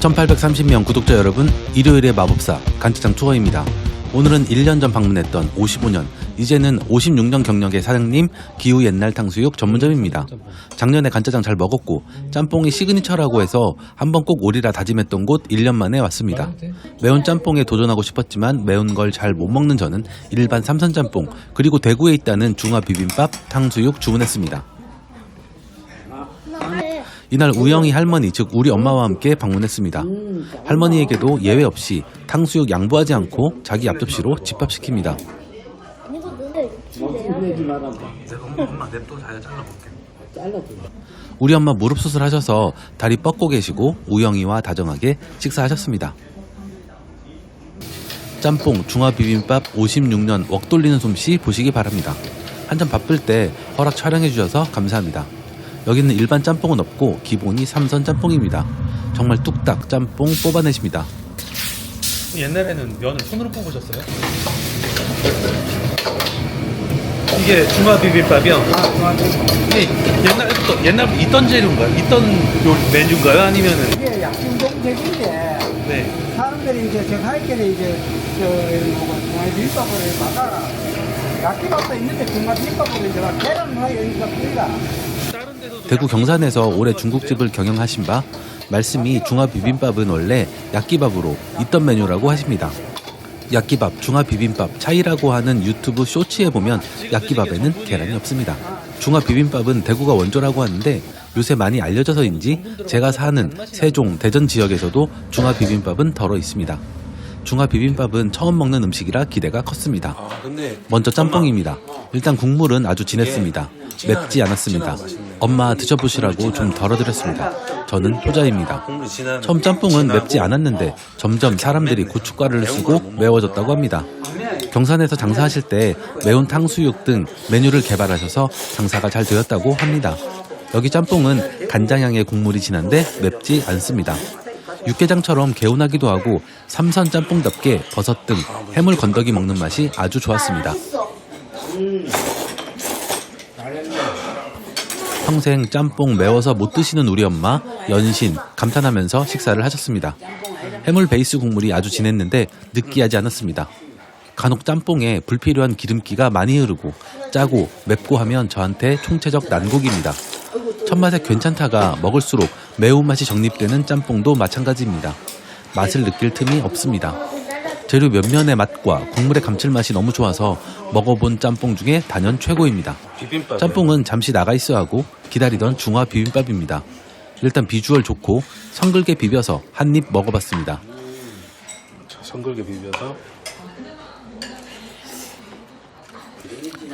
1830명 구독자 여러분, 일요일의 마법사 간짜장 투어입니다. 오늘은 1년 전 방문했던 55년, 이제는 56년 경력의 사장님 기후 옛날 탕수육 전문점입니다. 작년에 간짜장 잘 먹었고 짬뽕이 시그니처라고 해서 한번 꼭 오리라 다짐했던 곳 1년 만에 왔습니다. 매운 짬뽕에 도전하고 싶었지만 매운 걸 잘 못 먹는 저는 일반 삼선 짬뽕 그리고 대구에 있다는 중화 비빔밥 탕수육 주문했습니다. 이날 우영이 할머니 즉 우리 엄마와 함께 방문했습니다. 할머니에게도 예외 없이 탕수육 양보하지 않고 자기 앞접시로. 잘라줘. 우리 엄마 무릎 수술하셔서 다리 뻗고 계시고 우영이와 다정하게 식사하셨습니다. 짬뽕 중화 비빔밥 56년 웍 돌리는 솜씨 보시기 바랍니다. 한참 바쁠 때 허락 촬영해 주셔서 감사합니다. 여기는 일반 짬뽕은 없고 기본이 삼선 짬뽕입니다. 정말 뚝딱 짬뽕 뽑아내십니다. 옛날에는 면을 손으로 뽑으셨어요? 이게 중화 비빔밥이요? 이게 옛날부터 옛날부터 있던 재료인가요? 있던 요 메뉴인가요? 아니면은 이게 약중동적인데 네. 사람들이 이제 저 가이길에 이제 저 뭐고 중화의 비빔밥을 바다가 약기밥도 있는데 중화 비빔밥으로 이제 막 계란 하에 여기가 뿌리가 다른 데서도 대구 경산에서 올해 중국집을 경영하신 바 말씀이 중화 비빔밥은 원래 약기밥으로 있던 메뉴라고 하십니다. 약기밥, 중화 비빔밥 차이라고 하는 유튜브 쇼츠에 보면 약기밥에는 계란이 없습니다. 중화 비빔밥은 대구가 원조라고 하는데 요새 많이 알려져서인지 제가 사는 세종, 대전 지역에서도 중화 비빔밥은 덜어 있습니다. 중화 비빔밥은 처음 먹는 음식이라 기대가 컸습니다. 아 먼저 짬뽕입니다. 일단 국물은 아주 진했습니다. 맵지 않았습니다. 엄마 드셔보시라고 좀 덜어드렸습니다. 저는 효자입니다. 처음 짬뽕은 맵지 않았는데 점점 사람들이 고춧가루를 쓰고 매워졌다고 합니다. 경산에서 장사하실 때 매운 탕수육 등 메뉴를 개발하셔서 장사가 잘 되었다고 합니다. 여기 짬뽕은 간장향의 국물이 진한데 맵지 않습니다. 육개장처럼 개운하기도 하고 삼선 짬뽕답게 버섯 등 해물 건더기 먹는 맛이 아주 좋았습니다. 평생 짬뽕 매워서 못 드시는 우리 엄마 연신 감탄하면서 식사를 하셨습니다. 해물 베이스 국물이 아주 진했는데 느끼하지 않았습니다. 간혹 짬뽕에 불필요한 기름기가 많이 흐르고 짜고 맵고 하면 저한테 총체적 난국입니다. 첫맛에 괜찮다가 먹을수록 매운맛이 정립되는 짬뽕도 마찬가지입니다. 맛을 느낄 틈이 없습니다. 재료 몇면의 맛과 국물의 감칠맛이 너무 좋아서 먹어본 짬뽕 중에 단연 최고입니다. 짬뽕은 잠시 나가 있어야 하고 기다리던 중화 비빔밥입니다. 일단 비주얼 좋고 성글게 비벼서 한 입 먹어봤습니다. 성글게 비벼서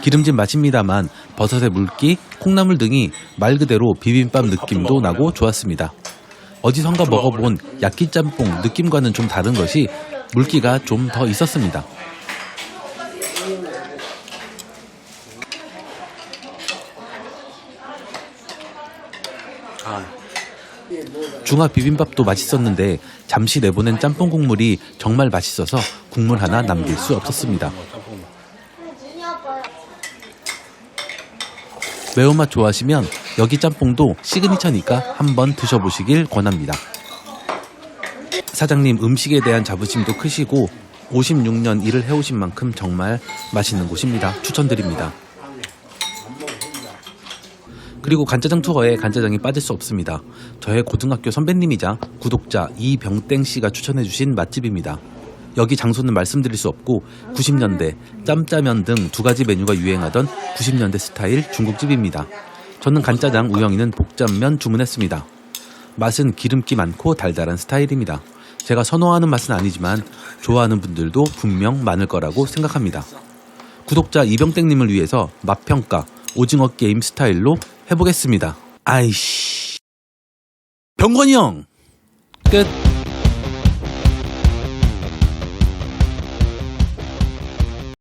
기름진 맛입니다만 버섯의 물기, 콩나물 등이 말 그대로 비빔밥 느낌도 나고 좋았습니다. 어디선가 먹어본 야끼 짬뽕 느낌과는 좀 다른 것이 물기가 좀 더 있었습니다. 아 중화 비빔밥도 맛있었는데 잠시 내보낸 짬뽕 국물이 정말 맛있어서 국물 하나 남길 수 없었습니다. 매운맛 좋아하시면 여기 짬뽕도 시그니처니까 한번 드셔보시길 권합니다. 사장님 음식에 대한 자부심도 크시고 56년 일을 해오신 만큼 정말 맛있는 곳입니다. 추천드립니다. 그리고 간짜장 투어에 간짜장이 빠질 수 없습니다. 저의 고등학교 선배님이자 구독자 이병땡 씨가 추천해주신 맛집입니다. 여기 장소는 말씀드릴 수 없고 90년대 짬짜면 등 두 가지 메뉴가 유행하던 90년대 스타일 중국집입니다. 저는 간짜장, 우영이는 복잡면 주문했습니다. 맛은 기름기 많고 달달한 스타일입니다. 제가 선호하는 맛은 아니지만 좋아하는 분들도 분명 많을 거라고 생각합니다. 구독자 이병땡님을 위해서 맛평가 오징어 게임 스타일로 해보겠습니다. 아이씨. 병건이 형! 끝.